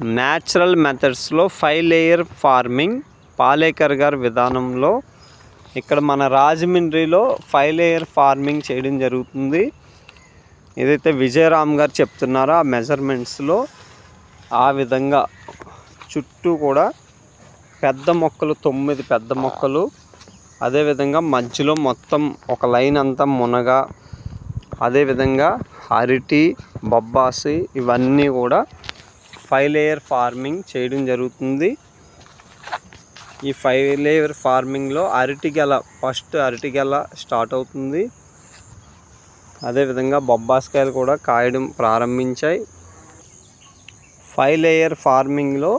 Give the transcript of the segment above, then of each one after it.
Natural మెథడ్స్లో five layer farming Palekar గారి విధానంలో ఇక్కడ మన రాజమండ్రిలో ఫైవ్ లేయర్ ఫార్మింగ్ చేయడం జరుగుతుంది. ఏదైతే విజయరామ్ గారు చెప్తున్నారో ఆ మెజర్మెంట్స్లో ఆ విధంగా చుట్టూ కూడా పెద్ద మొక్కలు తొమ్మిది పెద్ద మొక్కలు అదేవిధంగా మధ్యలో మొత్తం ఒక లైన్ అంతా మునగ అదేవిధంగా అరటి బొబ్బాసి ఇవన్నీ కూడా ఫైవ్ లేయర్ ఫార్మింగ్ చేయడం జరుగుతుంది. ఈ ఫైవ్ లేయర్ ఫార్మింగ్లో అరటి గెల ఫస్ట్ అరటి గెల స్టార్ట్ అవుతుంది. అదేవిధంగా బొబ్బాస్కాయలు కూడా కాయడం ప్రారంభించాయి. ఫైవ్ లేయర్ ఫార్మింగ్లో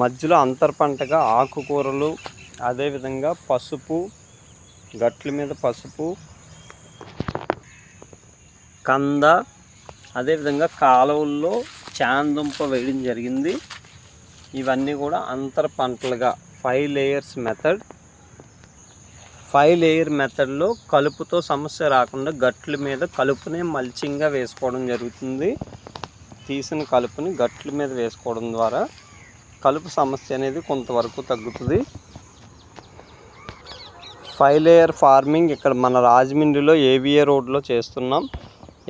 మధ్యలో అంతర్ పంటగా ఆకుకూరలు అదేవిధంగా పసుపు గట్ల మీద పసుపు కంద అదేవిధంగా కాలువల్లో చాందుంప వేయడం జరిగింది. ఇవన్నీ కూడా అంతర పంటలుగా five layers method five layer మెథడ్లో కలుపుతో సమస్య రాకుండా గట్ల మీద కలుపునే మల్చింగ్గా వేసుకోవడం జరుగుతుంది. తీసిన కలుపుని గట్ల మీద వేసుకోవడం ద్వారా కలుపు సమస్య అనేది కొంతవరకు తగ్గుతుంది. ఫైవ్ లేయర్ ఫార్మింగ్ ఇక్కడ మన రాజమండ్రిలో ఏవిఏ రోడ్లో చేస్తున్నాం.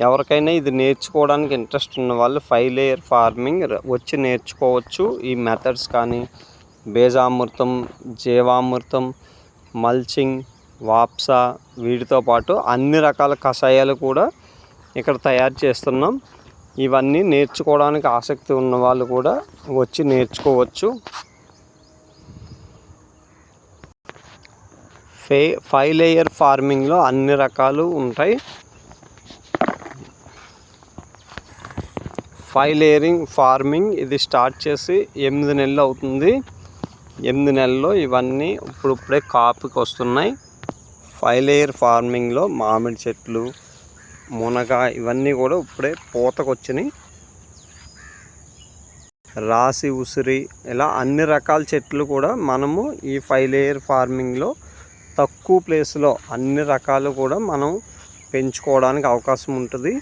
ఎవరికైనా ఇది నేర్చుకోవడానికి ఇంట్రెస్ట్ ఉన్న వాళ్ళు ఫైవ్ లేయర్ ఫార్మింగ్ వచ్చి నేర్చుకోవచ్చు. ఈ మెథడ్స్ కానీ బేజామృతం జీవామృతం మల్చింగ్ వాప్సా వీటితో పాటు అన్ని రకాల కషాయాలు కూడా ఇక్కడ తయారు చేస్తున్నాం. ఇవన్నీ నేర్చుకోవడానికి ఆసక్తి ఉన్న వాళ్ళు కూడా వచ్చి నేర్చుకోవచ్చు. ఫే ఫైవ్ లేయర్ ఫార్మింగ్లో అన్ని రకాలు ఉంటాయి. ఫైవ్ లేయరింగ్ ఫార్మింగ్ ఇది స్టార్ట్ చేసి ఎనిమిది నెలలు అవుతుంది. ఎనిమిది నెలల్లో ఇవన్నీ ఇప్పుడిప్పుడే కాపుకి వస్తున్నాయి. ఫైవ్ లేయర్ ఫార్మింగ్లో మామిడి చెట్లు మునగ ఇవన్నీ కూడా ఇప్పుడే పూతకు వచ్చినాయి రాసి ఉసిరి ఇలా అన్ని రకాల చెట్లు కూడా మనము ఈ ఫైవ్ లేయర్ ఫార్మింగ్లో తక్కువ ప్లేస్లో అన్ని రకాలు కూడా మనం పెంచుకోవడానికి అవకాశం ఉంటుంది.